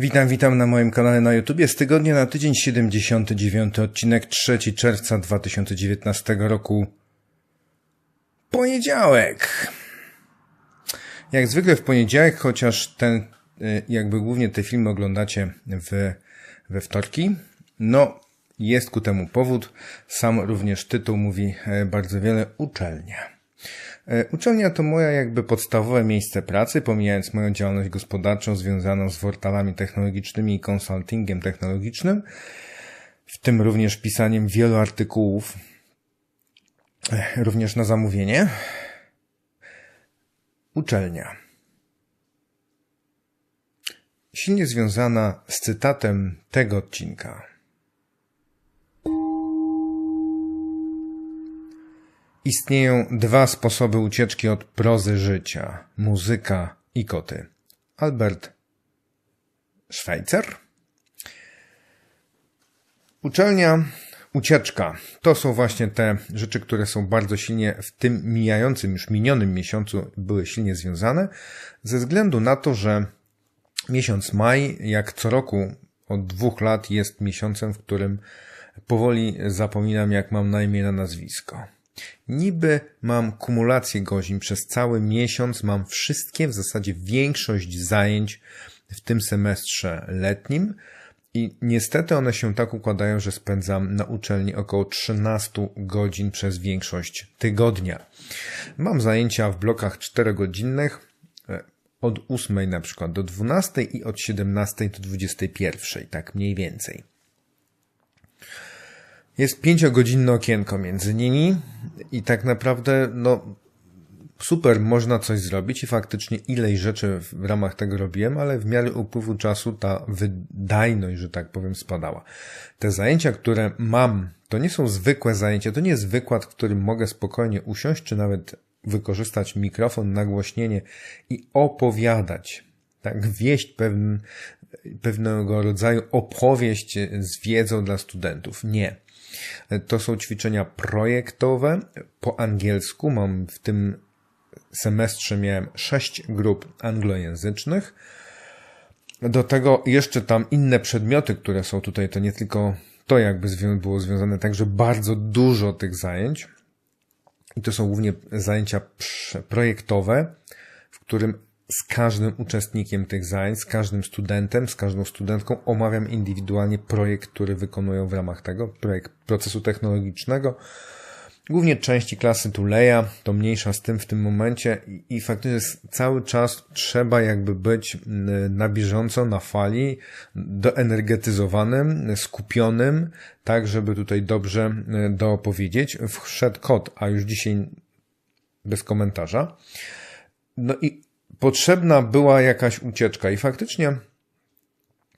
Witam, witam na moim kanale na YouTube. Z tygodnia na tydzień 79 odcinek 3 czerwca 2019 roku. Poniedziałek. Jak zwykle w poniedziałek, chociaż ten, y, jakby głównie te filmy oglądacie w, we wtorki. No, jest ku temu powód. Sam również tytuł mówi e, bardzo wiele. Uczelnia. E, uczelnia to moja jakby podstawowe miejsce pracy, pomijając moją działalność gospodarczą związaną z portalami technologicznymi i konsultingiem technologicznym, w tym również pisaniem wielu artykułów, e, również na zamówienie. Uczelnia. Silnie związana z cytatem tego odcinka. Istnieją dwa sposoby ucieczki od prozy życia: muzyka i koty. Albert Schweitzer. Uczelnia, ucieczka. To są właśnie te rzeczy, które są bardzo silnie w tym mijającym, już minionym miesiącu były silnie związane, ze względu na to, że miesiąc maj, jak co roku od dwóch lat, jest miesiącem, w którym powoli zapominam, jak mam na imię na nazwisko. Niby mam kumulację godzin przez cały miesiąc, mam wszystkie, w zasadzie większość zajęć w tym semestrze letnim i niestety one się tak układają, że spędzam na uczelni około 13 godzin przez większość tygodnia. Mam zajęcia w blokach 4-godzinnych e, od 8 na przykład do 12 i od 17 do 21, tak mniej więcej. Jest pięciogodzinne okienko między nimi i tak naprawdę, no, super, można coś zrobić i faktycznie ileś rzeczy w ramach tego robiłem, ale w miarę upływu czasu ta wydajność, że tak powiem, spadała. Te zajęcia, które mam, to nie są zwykłe zajęcia, to nie jest wykład, w którym mogę spokojnie usiąść, czy nawet wykorzystać mikrofon, nagłośnienie i opowiadać, tak, wieść pewnego rodzaju opowieść z wiedzą dla studentów. Nie. To są ćwiczenia projektowe po angielsku. Mam w tym semestrze miałem sześć grup anglojęzycznych. Do tego jeszcze tam inne przedmioty, które są tutaj, to nie tylko to jakby było związane, także bardzo dużo tych zajęć. I to są głównie zajęcia projektowe, w którym z każdym uczestnikiem tych zajęć, z każdym studentem, z każdą studentką omawiam indywidualnie projekt, który wykonują w ramach tego, projekt procesu technologicznego. Głównie części klasy Tuleja, to mniejsza z tym w tym momencie i, i faktycznie cały czas trzeba jakby być na bieżąco, na fali, doenergetyzowanym, skupionym, tak żeby tutaj dobrze doopowiedzieć. Wszedł kod, a już dzisiaj bez komentarza. No i potrzebna była jakaś ucieczka i faktycznie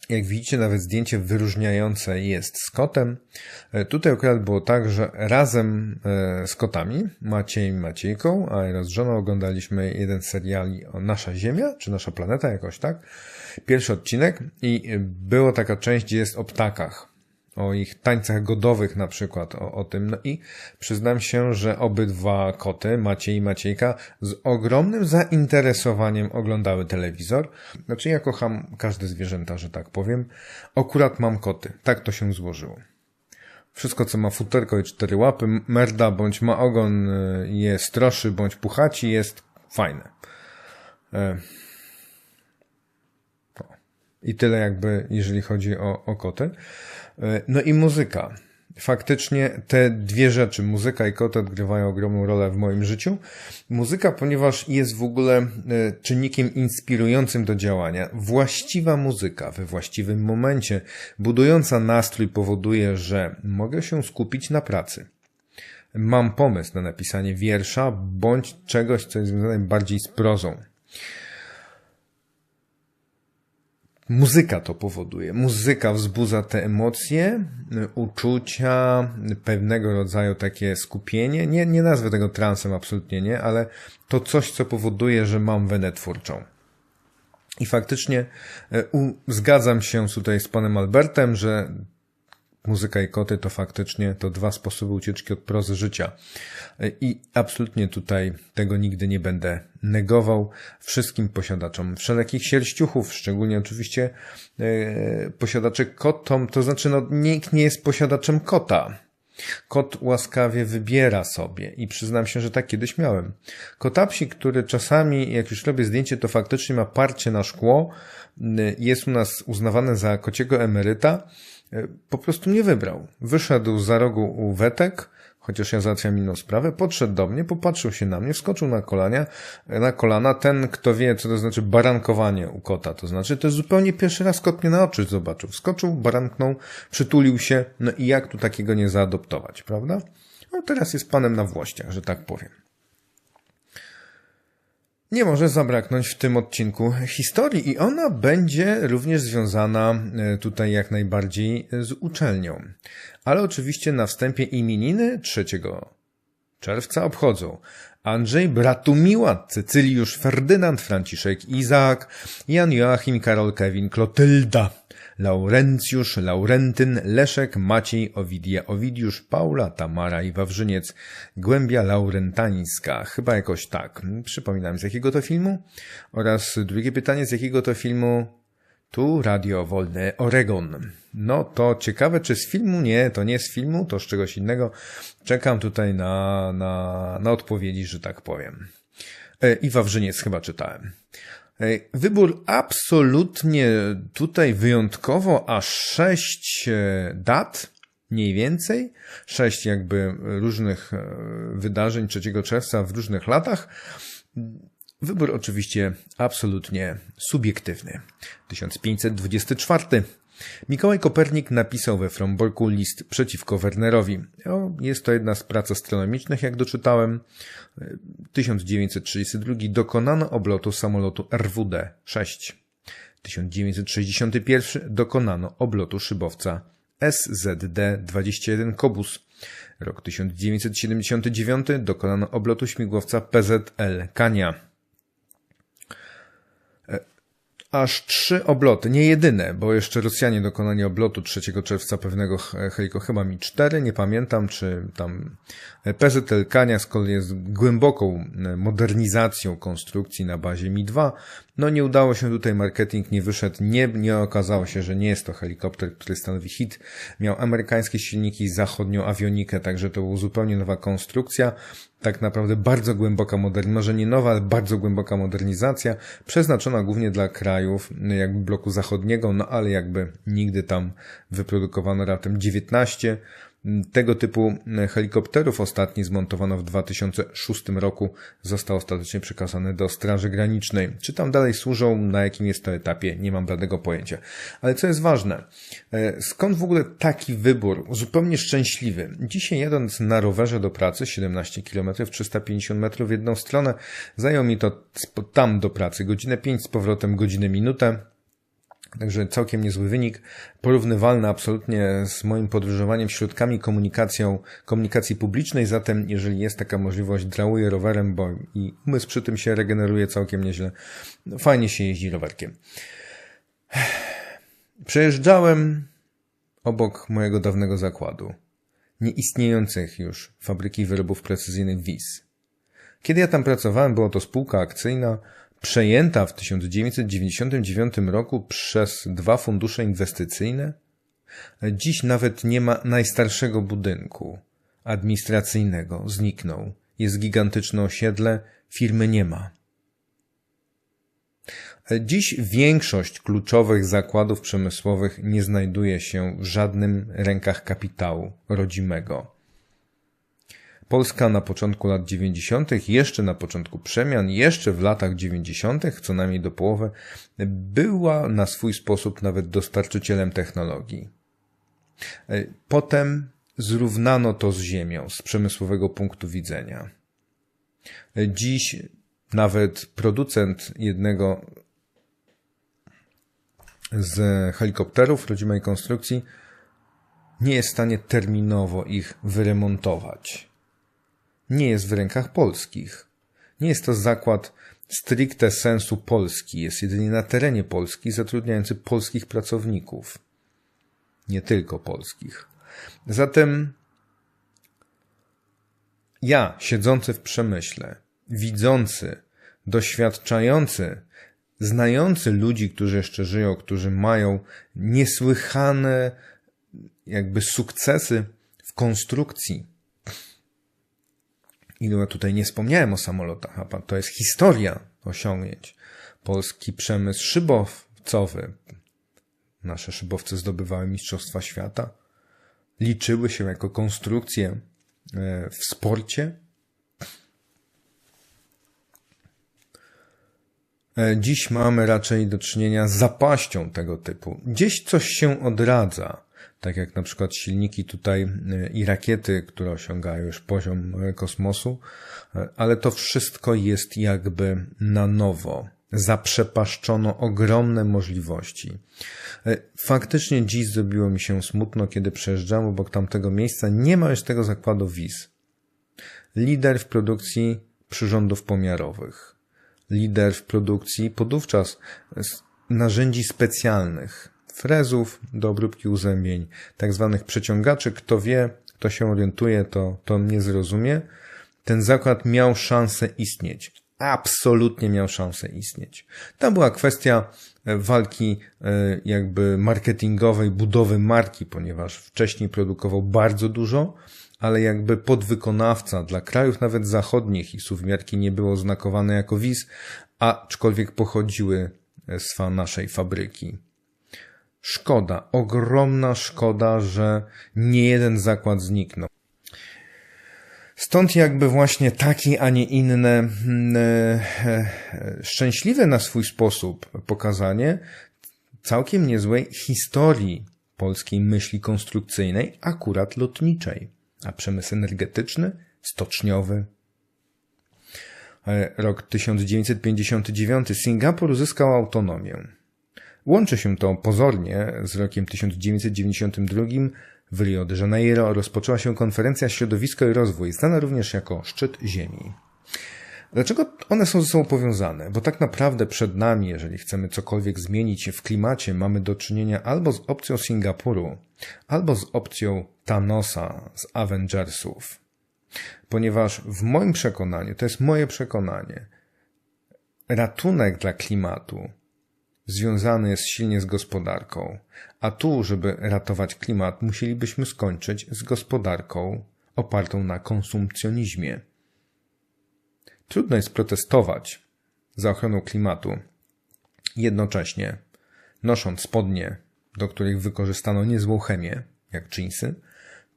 jak widzicie, nawet zdjęcie wyróżniające jest z kotem. E, tutaj akurat było tak, że razem e, z kotami, Maciejem i Maciejką, a raz z żoną oglądaliśmy jeden seriali o Nasza Ziemia, czy Nasza Planeta jakoś, tak? Pierwszy odcinek i była taka część, gdzie jest o ptakach o ich tańcach godowych na przykład, o, o tym. No i przyznam się, że obydwa koty, Maciej i Maciejka, z ogromnym zainteresowaniem oglądały telewizor. Znaczy ja kocham każde zwierzęta, że tak powiem. Akurat mam koty. Tak to się złożyło. Wszystko, co ma futerko i cztery łapy, merda bądź ma ogon, y, jest stroszy bądź puchaci, jest fajne. E, I tyle jakby, jeżeli chodzi o, o koty. E, no i muzyka. Faktycznie te dwie rzeczy, muzyka i kot, odgrywają ogromną rolę w moim życiu. Muzyka, ponieważ jest w ogóle e, czynnikiem inspirującym do działania. Właściwa muzyka we właściwym momencie, budująca nastrój, powoduje, że mogę się skupić na pracy. Mam pomysł na napisanie wiersza bądź czegoś, co jest związane bardziej z prozą. Muzyka to powoduje. Muzyka wzbudza te emocje, uczucia, pewnego rodzaju takie skupienie. Nie, nie nazwę tego transem, absolutnie nie, ale to coś, co powoduje, że mam wenę twórczą. I faktycznie e, u, zgadzam się tutaj z panem Albertem, że muzyka i koty to faktycznie to dwa sposoby ucieczki od prozy życia. I absolutnie tutaj tego nigdy nie będę negował wszystkim posiadaczom wszelakich sierściuchów, szczególnie oczywiście e, posiadacze kotom, to znaczy no, nikt nie jest posiadaczem kota. Kot łaskawie wybiera sobie i przyznam się, że tak kiedyś miałem. Kotapsi, który czasami, jak już robię zdjęcie, to faktycznie ma parcie na szkło, jest u nas uznawany za kociego emeryta, po prostu nie wybrał. Wyszedł za rogu u wetek, chociaż ja załatwiam inną sprawę, podszedł do mnie, popatrzył się na mnie, wskoczył na kolania, na kolana. Ten, kto wie, co to znaczy barankowanie u kota, to znaczy, to jest zupełnie pierwszy raz kot mnie na oczy zobaczył. Wskoczył, baranknął, przytulił się, no i jak tu takiego nie zaadoptować, prawda? No teraz jest panem na włościach, że tak powiem. Nie może zabraknąć w tym odcinku historii i ona będzie również związana e, tutaj jak najbardziej z uczelnią. Ale oczywiście na wstępie imieniny 3 czerwca obchodzą Andrzej Bratumiła, Cecyliusz Ferdynand, Franciszek Izaak, Jan Joachim, Karol Kevin, Klotylda, Laurencjusz, Laurentyn, Leszek, Maciej, Owidia, Owidiusz, Paula, Tamara i Wawrzyniec, Głębia Laurentańska, chyba jakoś tak. Przypominam z jakiego to filmu? Oraz drugie pytanie, z jakiego to filmu? Tu Radio Wolne Oregon. No to ciekawe, czy z filmu? Nie, to nie z filmu, to z czegoś innego. Czekam tutaj na, na, na odpowiedzi, że tak powiem. E, I Wawrzyniec chyba czytałem. E, wybór absolutnie tutaj wyjątkowo, aż sześć e, dat, mniej więcej, sześć jakby różnych e, wydarzeń 3 czerwca w różnych latach. Wybór oczywiście absolutnie subiektywny. 1524 Mikołaj Kopernik napisał we Fromborku list przeciwko Wernerowi. Jest to jedna z prac astronomicznych, jak doczytałem. 1932 dokonano oblotu samolotu RWD-6. 1961 dokonano oblotu szybowca SZD-21 Kobus. Rok 1979 dokonano oblotu śmigłowca PZL Kania. Aż trzy obloty, nie jedyne, bo jeszcze Rosjanie dokonali oblotu 3 czerwca pewnego heliko, chyba mi cztery, nie pamiętam, czy tam PZL Kania z kolei jest głęboką modernizacją konstrukcji na bazie Mi-2. No nie udało się tutaj, marketing nie wyszedł, nie, nie okazało się, że nie jest to helikopter, który stanowi hit. Miał amerykańskie silniki, zachodnią awionikę, także to była zupełnie nowa konstrukcja tak naprawdę bardzo głęboka modernizacja, może nie nowa, ale bardzo głęboka modernizacja, przeznaczona głównie dla krajów jakby bloku zachodniego, no ale jakby nigdy tam wyprodukowano raptem 19 tego typu helikopterów ostatni zmontowano w 2006 roku, został ostatecznie przekazany do Straży Granicznej. Czy tam dalej służą, na jakim jest to etapie, nie mam żadnego pojęcia. Ale co jest ważne, e, skąd w ogóle taki wybór, zupełnie szczęśliwy? Dzisiaj jadąc na rowerze do pracy, 17 km, 350 metrów w jedną stronę, zajął mi to tam do pracy godzinę 5 z powrotem godzinę minutę, Także całkiem niezły wynik, porównywalny absolutnie z moim podróżowaniem środkami komunikacją, komunikacji publicznej, zatem jeżeli jest taka możliwość, drałuję rowerem, bo i umysł przy tym się regeneruje całkiem nieźle. Fajnie się jeździ rowerkiem. Przejeżdżałem obok mojego dawnego zakładu, nieistniejących już fabryki wyrobów precyzyjnych WIS. Kiedy ja tam pracowałem, była to spółka akcyjna, przejęta w 1999 roku przez dwa fundusze inwestycyjne? Dziś nawet nie ma najstarszego budynku administracyjnego. Zniknął. Jest gigantyczne osiedle, firmy nie ma. Dziś większość kluczowych zakładów przemysłowych nie znajduje się w żadnym rękach kapitału rodzimego. Polska na początku lat 90., jeszcze na początku przemian, jeszcze w latach 90., co najmniej do połowy, była na swój sposób nawet dostarczycielem technologii. E, potem zrównano to z ziemią z przemysłowego punktu widzenia. E, dziś nawet producent jednego z helikopterów rodzimej konstrukcji nie jest w stanie terminowo ich wyremontować nie jest w rękach polskich. Nie jest to zakład stricte sensu polski, jest jedynie na terenie Polski, zatrudniający polskich pracowników. Nie tylko polskich. Zatem ja, siedzący w przemyśle, widzący, doświadczający, znający ludzi, którzy jeszcze żyją, którzy mają niesłychane jakby sukcesy w konstrukcji. I no tutaj nie wspomniałem o samolotach, a to jest historia osiągnięć. Polski przemysł szybowcowy. Nasze szybowce zdobywały Mistrzostwa Świata. Liczyły się jako konstrukcje e, w sporcie. E, dziś mamy raczej do czynienia z zapaścią tego typu. Gdzieś coś się odradza tak jak na przykład silniki tutaj e, i rakiety, które osiągają już poziom e, kosmosu, e, ale to wszystko jest jakby na nowo. Zaprzepaszczono ogromne możliwości. Faktycznie dziś zrobiło mi się smutno, kiedy przejeżdżam obok tamtego miejsca. Nie ma już tego zakładu wiz. Lider w produkcji przyrządów pomiarowych. Lider w produkcji podówczas narzędzi specjalnych frezów do obróbki uzębień, tak zwanych przeciągaczy. Kto wie, kto się orientuje, to, to mnie zrozumie. Ten zakład miał szansę istnieć. Absolutnie miał szansę istnieć. Tam była kwestia e, walki e, jakby marketingowej, budowy marki, ponieważ wcześniej produkował bardzo dużo, ale jakby podwykonawca dla krajów nawet zachodnich i suwmiarki nie było znakowane jako wiz, aczkolwiek pochodziły z naszej fabryki. Szkoda, ogromna szkoda, że nie jeden zakład zniknął. Stąd jakby właśnie takie, a nie inne mm, e, szczęśliwe na swój sposób pokazanie całkiem niezłej historii polskiej myśli konstrukcyjnej, akurat lotniczej, a przemysł energetyczny, stoczniowy. E, rok 1959 Singapur uzyskał autonomię. Łączy się to pozornie z rokiem 1992 w Rio de Janeiro rozpoczęła się konferencja Środowisko i Rozwój, znana również jako Szczyt Ziemi. Dlaczego one są ze sobą powiązane? Bo tak naprawdę przed nami, jeżeli chcemy cokolwiek zmienić w klimacie, mamy do czynienia albo z opcją Singapuru, albo z opcją Thanosa z Avengersów. Ponieważ w moim przekonaniu, to jest moje przekonanie, ratunek dla klimatu związany jest silnie z gospodarką, a tu, żeby ratować klimat, musielibyśmy skończyć z gospodarką opartą na konsumpcjonizmie. Trudno jest protestować za ochroną klimatu, jednocześnie nosząc spodnie, do których wykorzystano niezłą chemię, jak jeansy,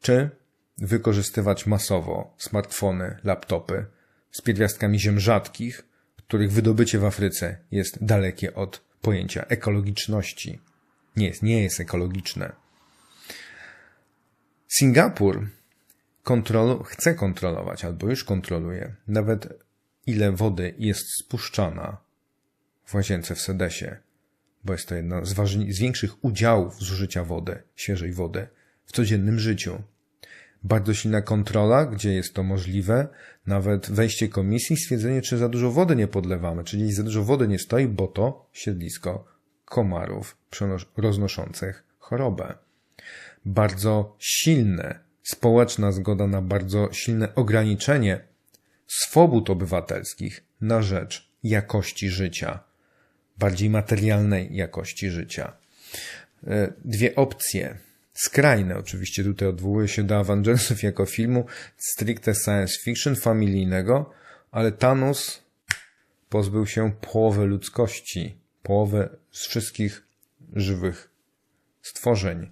czy wykorzystywać masowo smartfony, laptopy z pierwiastkami ziem rzadkich, których wydobycie w Afryce jest dalekie od pojęcia ekologiczności. Nie jest, nie jest ekologiczne. Singapur chce kontrolować, albo już kontroluje, nawet ile wody jest spuszczana w łazience w Sedesie, bo jest to jedno z, z większych udziałów zużycia wody, świeżej wody w codziennym życiu bardzo silna kontrola, gdzie jest to możliwe, nawet wejście komisji, stwierdzenie, czy za dużo wody nie podlewamy, czyli za dużo wody nie stoi, bo to siedlisko komarów roznoszących chorobę. Bardzo silne, społeczna zgoda na bardzo silne ograniczenie swobód obywatelskich na rzecz jakości życia, bardziej materialnej jakości życia. E, dwie opcje skrajne. Oczywiście tutaj odwołuje się do Avengersów jako filmu stricte science fiction familijnego, ale Thanos pozbył się połowy ludzkości, połowę z wszystkich żywych stworzeń.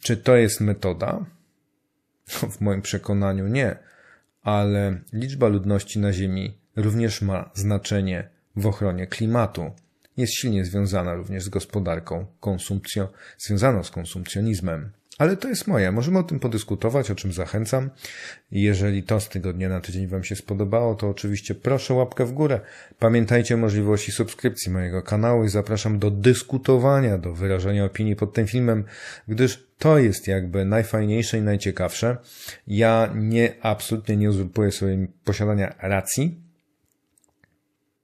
Czy to jest metoda? W moim przekonaniu nie, ale liczba ludności na Ziemi również ma znaczenie w ochronie klimatu jest silnie związana również z gospodarką, konsumpcją, związaną z konsumpcjonizmem. Ale to jest moje. Możemy o tym podyskutować, o czym zachęcam. Jeżeli to z tygodnia na tydzień Wam się spodobało, to oczywiście proszę łapkę w górę. Pamiętajcie o możliwości subskrypcji mojego kanału i zapraszam do dyskutowania, do wyrażania opinii pod tym filmem, gdyż to jest jakby najfajniejsze i najciekawsze. Ja nie, absolutnie nie uzurpuję sobie posiadania racji.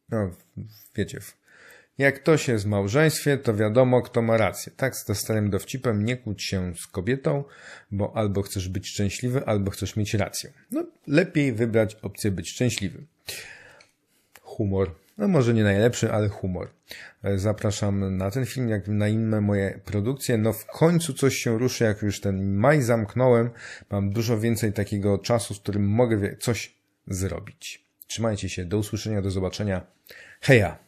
No, wiecie, Jak ktoś jest w małżeństwie, to wiadomo, kto ma rację. Tak, z starym dowcipem nie kłóć się z kobietą, bo albo chcesz być szczęśliwy, albo chcesz mieć rację. No, lepiej wybrać opcję być szczęśliwym. Humor. No może nie najlepszy, ale humor. E, Zapraszam na ten film, jak na inne moje produkcje. No w końcu coś się ruszy, jak już ten maj zamknąłem. Mam dużo więcej takiego czasu, z którym mogę coś zrobić. Trzymajcie się, do usłyszenia, do zobaczenia. Heja!